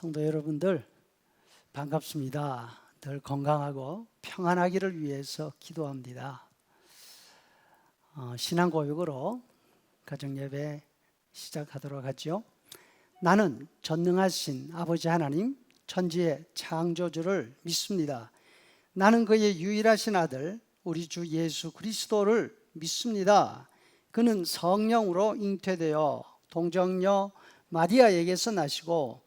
성도 여러분들 반갑습니다. 늘 건강하고 평안하기를 위해서 기도합니다. 어, 신앙 고백으로 가정 예배 시작하도록 하죠. 나는 전능하신 아버지 하나님 천지의 창조주를 믿습니다. 나는 그의 유일하신 아들 우리 주 예수 그리스도를 믿습니다. 그는 성령으로 잉태되어 동정녀 마리아에게서 나시고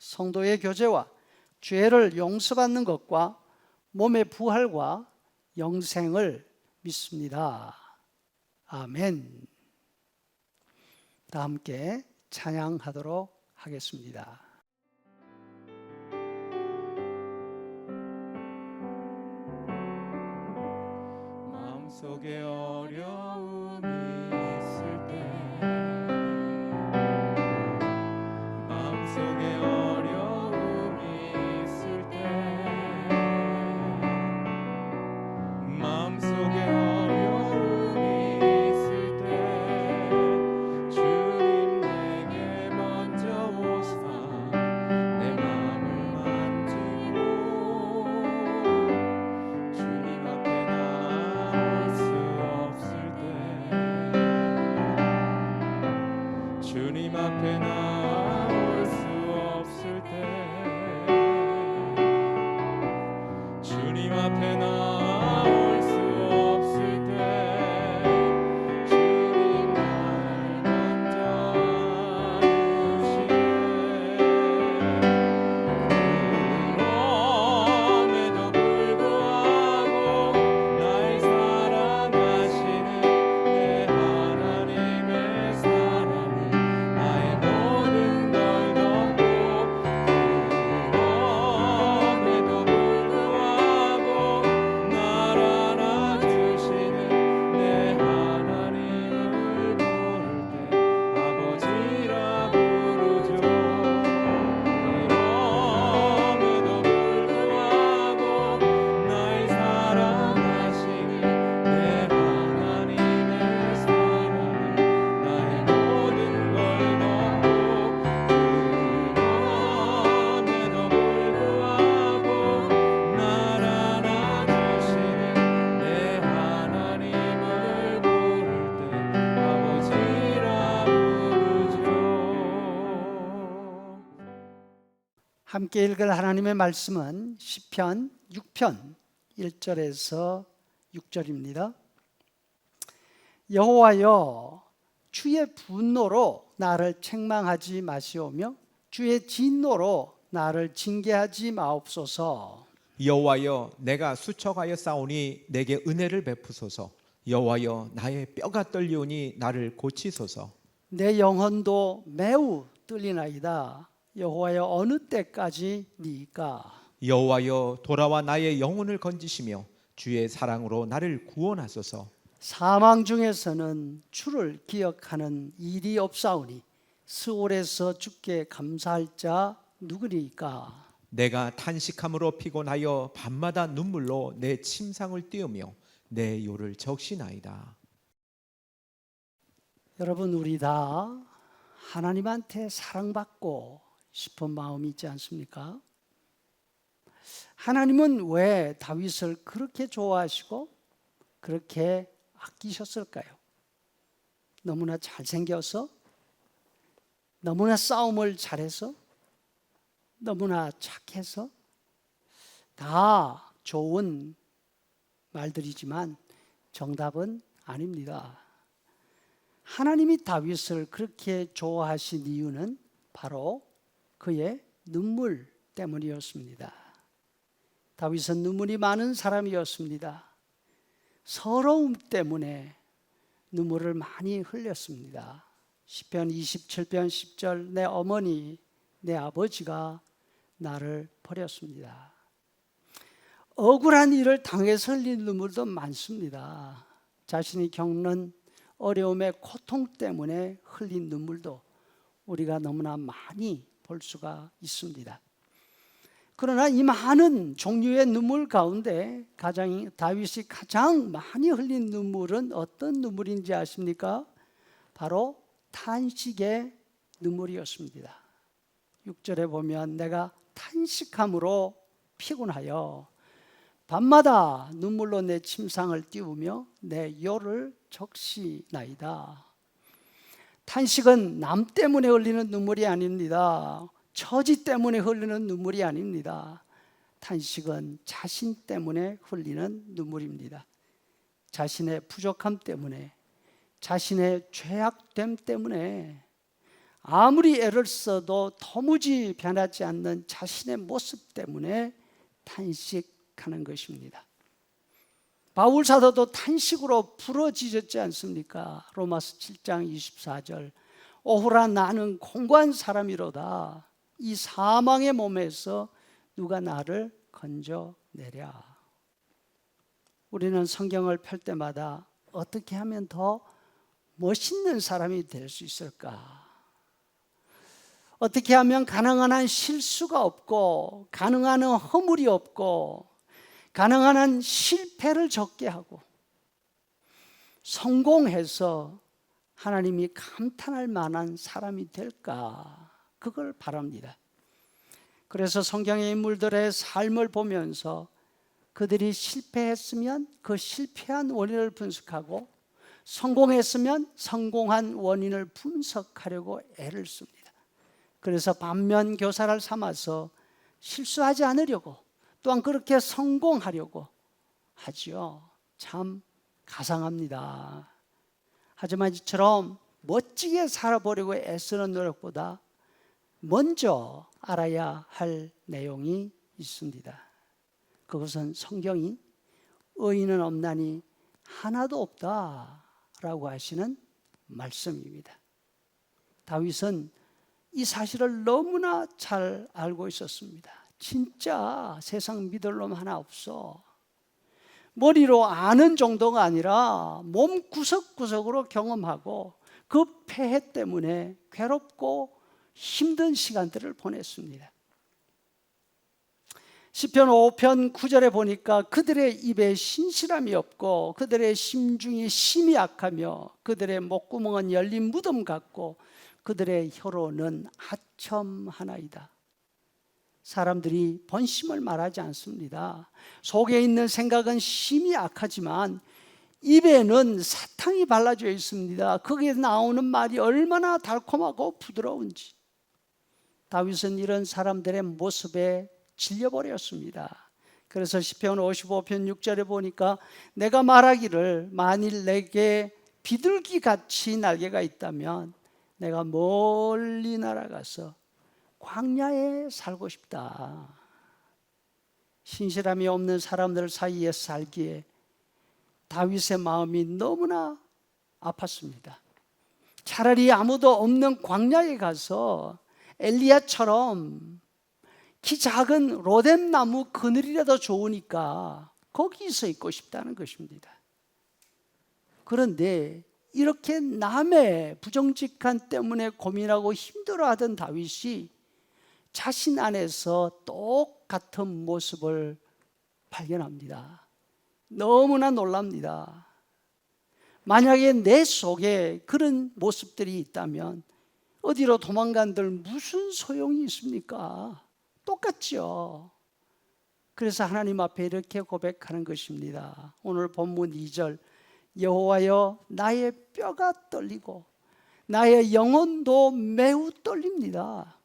성도의 교제와 죄를 용서받는 것과 몸의 부활과 영생을 믿습니다. 아멘. 다 함께 찬양하도록 하겠습니다. 마음속에 함께 읽을 하나님의 말씀은 시편 6편 1절에서 6절입니다. 여호와여 주의 분노로 나를 책망하지 마시오며 주의 진노로 나를 징계하지 마옵소서. 여호와여 내가 수척하여 싸우니 내게 은혜를 베푸소서 여호와여 나의 뼈가 떨리오니 나를 고치소서 내 영혼도 매우 떨리나이다. 여호와여 어느 때까지 니까? 여호와여 돌아와 나의 영혼을 건지시며 주의 사랑으로 나를 구원하소서 사망 중에서는 주를 기억하는 일이 없사오니 스올에서 주께 감사할 자 누구리까? 내가 탄식함으로 피곤하여 밤마다 눈물로 내 침상을 띄우며 내 요를 적시나이다 여러분 우리 다 하나님한테 사랑받고 싶은 마음이 있지 않습니까? 하나님은 왜 다윗을 그렇게 좋아하시고 그렇게 아끼셨을까요? 너무나 잘생겨서 너무나 싸움을 잘해서 너무나 착해서 다 좋은 말들이지만 정답은 아닙니다. 하나님이 다윗을 그렇게 좋아하신 이유는 바로 그의 눈물 때문이었습니다. 다윗은 눈물이 많은 사람이었습니다. 서러움 때문에 눈물을 많이 흘렸습니다. 시편 27편 10절 내 어머니 내 아버지가 나를 버렸습니다. 억울한 일을 당해서 흘린 눈물도 많습니다. 자신이 겪는 어려움의 고통 때문에 흘린 눈물도 우리가 너무나 많이 볼 수가 있습니다. 그러나 이 많은 종류의 눈물 가운데 가장 다윗이 가장 많이 흘린 눈물은 어떤 눈물인지 아십니까? 바로 탄식의 눈물이었습니다. 6절에 보면 내가 탄식함으로 피곤하여 밤마다 눈물로 내 침상을 띄우며 내 혀를 적시나이다. 탄식은 남 때문에 흘리는 눈물이 아닙니다. 처지 때문에 흘리는 눈물이 아닙니다. 탄식은 자신 때문에 흘리는 눈물입니다. 자신의 부족함 때문에, 자신의 죄악됨 때문에, 아무리 애를 써도 도무지 변하지 않는 자신의 모습 때문에 탄식하는 것입니다. 바울 사도도 탄식으로 부러지셨지 않습니까? 로마서 7장 24절. 오후라 나는 공고한 사람이로다. 이 사망의 몸에서 누가 나를 건져내랴. 우리는 성경을 펼 때마다 어떻게 하면 더 멋있는 사람이 될 수 있을까? 어떻게 하면 가능한 한 실수가 없고, 가능한 한 허물이 없고, 가능한 한 실패를 적게 하고, 성공해서 하나님이 감탄할 만한 사람이 될까? 그걸 바랍니다. 그래서 성경의 인물들의 삶을 보면서 그들이 실패했으면 그 실패한 원인을 분석하고 성공했으면 성공한 원인을 분석하려고 애를 씁니다. 그래서 반면 교사를 삼아서 실수하지 않으려고 또한 그렇게 성공하려고 하지요. 참 가상합니다. 하지만 이처럼 멋지게 살아보려고 애쓰는 노력보다 먼저 알아야 할 내용이 있습니다. 그것은 성경이 의인은 없나니 하나도 없다라고 하시는 말씀입니다. 다윗은 이 사실을 너무나 잘 알고 있었습니다. 진짜 세상 믿을 놈 하나 없어. 머리로 아는 정도가 아니라 몸 구석구석으로 경험하고 그 폐해 때문에 괴롭고 힘든 시간들을 보냈습니다. 시편 5편 9절에 보니까 그들의 입에 신실함이 없고 그들의 심중이 심히 약하며 그들의 목구멍은 열린 무덤 같고 그들의 혀로는 하첨 하나이다. 사람들이 본심을 말하지 않습니다. 속에 있는 생각은 심히 악하지만 입에는 사탕이 발라져 있습니다. 거기에 나오는 말이 얼마나 달콤하고 부드러운지. 다윗은 이런 사람들의 모습에 질려버렸습니다. 그래서 시편 55편 6절에 보니까 내가 말하기를 만일 내게 비둘기 같이 날개가 있다면 내가 멀리 날아가서 광야에 살고 싶다. 신실함이 없는 사람들 사이에 살기에 다윗의 마음이 너무나 아팠습니다. 차라리 아무도 없는 광야에 가서 엘리야처럼 키 작은 로뎀 나무 그늘이라도 좋으니까 거기서 있고 싶다는 것입니다. 그런데 이렇게 남의 부정직한 때문에 고민하고 힘들어하던 다윗이 자신 안에서 똑같은 모습을 발견합니다. 너무나 놀랍니다. 만약에 내 속에 그런 모습들이 있다면 어디로 도망간들 무슨 소용이 있습니까? 똑같죠. 그래서 하나님 앞에 이렇게 고백하는 것입니다. 오늘 본문 2절 여호와여 나의 뼈가 떨리고 나의 영혼도 매우 떨립니다.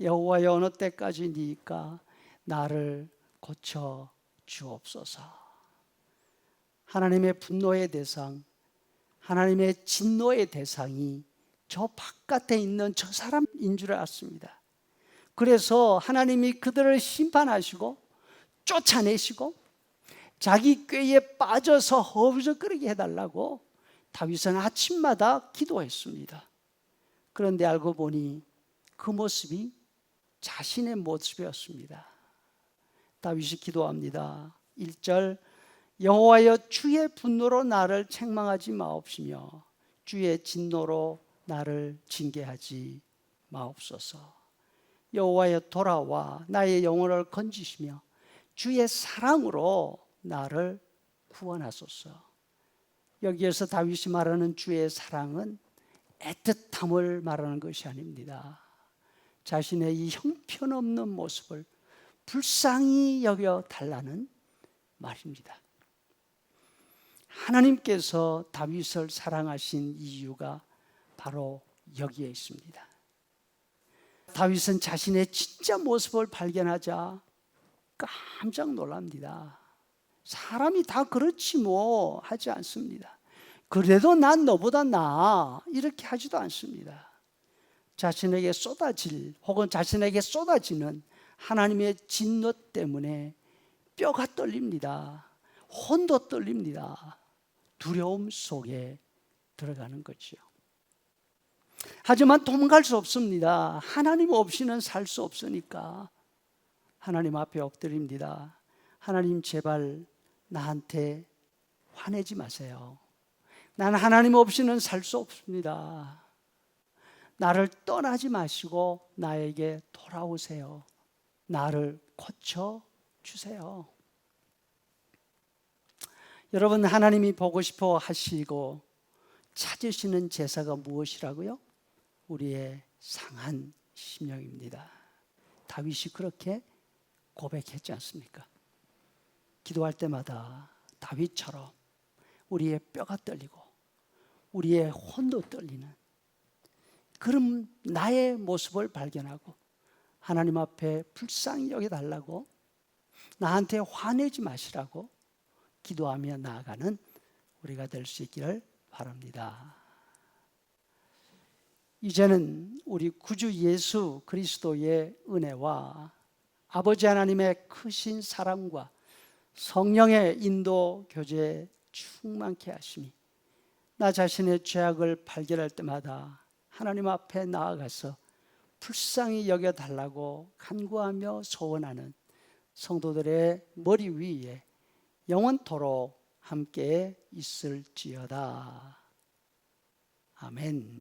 여호와여 어느 때까지니까 나를 고쳐 주옵소서. 하나님의 분노의 대상, 하나님의 진노의 대상이 저 바깥에 있는 저 사람인 줄 알았습니다. 그래서 하나님이 그들을 심판하시고 쫓아내시고 자기 꾀에 빠져서 허우적거리게 해달라고 다윗은 아침마다 기도했습니다. 그런데 알고 보니 그 모습이 자신의 모습이었습니다. 다윗이 기도합니다. 1절 여호와여 주의 분노로 나를 책망하지 마옵시며 주의 진노로 나를 징계하지 마옵소서. 여호와여 돌아와 나의 영혼을 건지시며 주의 사랑으로 나를 구원하소서. 여기에서 다윗이 말하는 주의 사랑은 애틋함을 말하는 것이 아닙니다. 자신의 이 형편없는 모습을 불쌍히 여겨 달라는 말입니다. 하나님께서 다윗을 사랑하신 이유가 바로 여기에 있습니다. 다윗은 자신의 진짜 모습을 발견하자 깜짝 놀랍니다. 사람이 다 그렇지 뭐 하지 않습니다. 그래도 난 너보다 나아 이렇게 하지도 않습니다. 자신에게 쏟아질 혹은 자신에게 쏟아지는 하나님의 진노 때문에 뼈가 떨립니다. 혼도 떨립니다. 두려움 속에 들어가는 거죠. 하지만 도망갈 수 없습니다. 하나님 없이는 살 수 없으니까 하나님 앞에 엎드립니다. 하나님 제발 나한테 화내지 마세요. 난 하나님 없이는 살 수 없습니다. 나를 떠나지 마시고 나에게 돌아오세요. 나를 고쳐 주세요. 여러분 하나님이 보고 싶어 하시고 찾으시는 제사가 무엇이라고요? 우리의 상한 심령입니다. 다윗이 그렇게 고백했지 않습니까? 기도할 때마다 다윗처럼 우리의 뼈가 떨리고 우리의 혼도 떨리는 그런 나의 모습을 발견하고 하나님 앞에 불쌍히 여겨 달라고 나한테 화내지 마시라고 기도하며 나아가는 우리가 될 수 있기를 바랍니다. 이제는 우리 구주 예수 그리스도의 은혜와 아버지 하나님의 크신 사랑과 성령의 인도 교제 충만케 하심이 나 자신의 죄악을 발견할 때마다 하나님 앞에 나아가서 불쌍히 여겨 달라고 간구하며 소원하는 성도들의 머리 위에 영원토록 함께 있을지어다. 아멘.